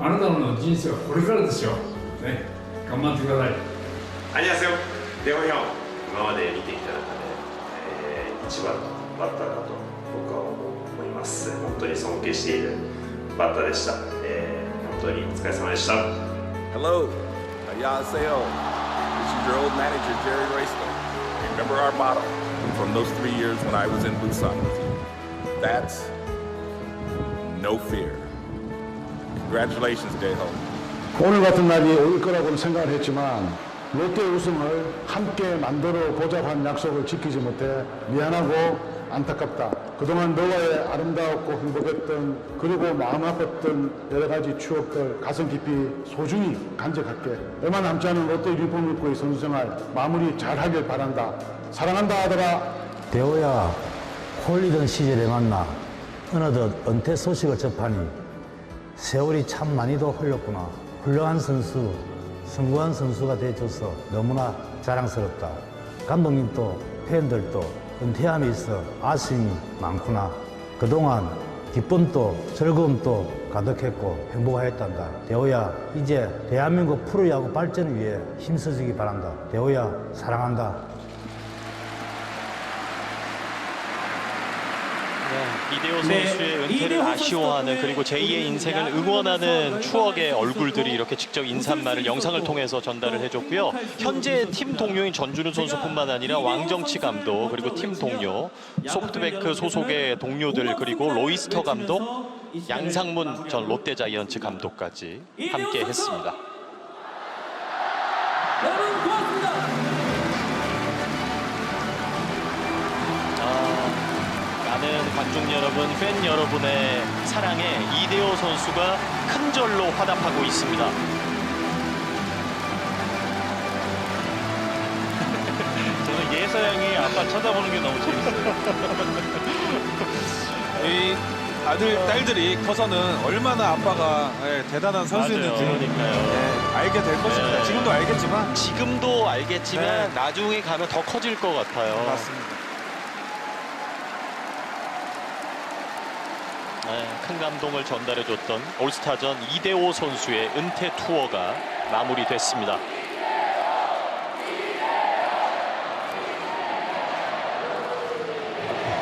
あなたの人生はこれからですよ。ね、頑張ってください。 안녕하세요. 대호 형. 今まで見てきた中で、えー一番のバッターだと僕は思います。本当に尊敬しているバッターでした。えー本当にお疲れ様でした。 Hello, 안녕하세요. This is your old manager, Jerry Rayster. Remember our motto from those three years when I was in Busan with you. That's no fear. Congratulations, Daeho. 오늘 같은 날이 올 거라고는 생각을 했지만 롯데 우승을 함께 만들어 보자고 한 약속을 지키지 못해 미안하고 안타깝다. 그동안 너와의 아름다웠고 행복했던 그리고 마음 아팠던 여러 가지 추억들 가슴 깊이 소중히 간직할게. 얼마 남지 않은 롯데 유니폼 입고의 선수 생활 마무리 잘 하길 바란다. 사랑한다 하더라. 대호야 홀리던 시절에 만나 어느덧 은퇴 소식을 접하니 세월이 참 많이도 흘렀구나. 훌륭한 선수, 성공한 선수가 돼줘서 너무나 자랑스럽다. 감독님도 팬들도 은퇴함에 있어 아쉬움이 많구나. 그동안 기쁨도 즐거움도 가득했고 행복하였단다. 대호야, 이제 대한민국 프로야구 발전을 위해 힘써주기 바란다. 대호야, 사랑한다. 이대호 네, 선수의 은퇴를 아쉬워하는 그리고 제2의 우리 인생을 응원하는 추억의 얼굴들이 이렇게 직접 인사말을 영상을 통해서 전달을 또 해줬고요. 현재 팀. 동료인 전준우 선수뿐만 아니라 왕정치 감독 그리고 팀 동료 소프트뱅크 팬 소속의 동료들. 그리고 로이스터 감독 양상문 전 롯데자이언츠. 감독까지 함께! 했습니다. 관중 여러분, 팬 여러분의 사랑에 이대호 선수가 큰 절로 화답하고 있습니다. 저는 예서양이 아빠 쳐다보는 게 너무 재밌어요. 이 아들, 딸들이 커서는 얼마나 아빠가 예, 대단한 선수였는지 그러니까요. 예, 알게 될 것입니다. 네. 지금도 알겠지만 지금도 알겠지만 네. 나중에 가면 더 커질 것 같아요. 맞습니다. 큰 감동을 전달해줬던 올스타전 이대호 선수의 은퇴 투어가 마무리됐습니다.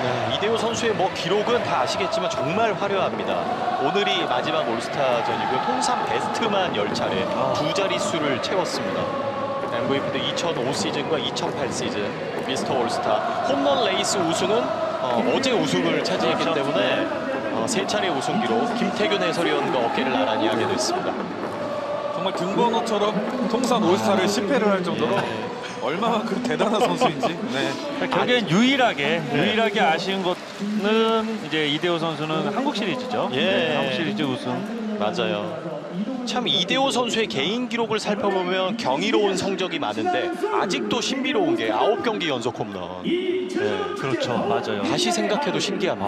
네, 이대호 선수의 뭐 기록은 다 아시겠지만 정말 화려합니다. 오늘이 마지막 올스타전이고요. 통산 베스트만 10차례 두 자릿수를 채웠습니다. MVP도 2005 시즌과 2008 시즌 미스터 올스타 홈런 레이스 우승은 어, 제 우승을 차지했기 때문에 어, 세 차례 우승기로 김태균 해설위원과 어깨를 나란히 하게 됐습니다. 정말 등번호처럼 통산 올스타를 10회를 할 정도로 얼마만큼 대단한 선수인지 네. 결국엔 유일하게 유일하게 아쉬운 것은 이제 이대호 선수는 한국 시리즈죠. 예. 네, 한국 시리즈 우승. 맞아요. 참 이대호 선수의 개인 기록을 살펴보면 경이로운 성적이 많은데 아직도 신비로운 게 9경기 연속 홈런. 네. 그렇죠, 맞아요. 다시 생각해도 신기합니다.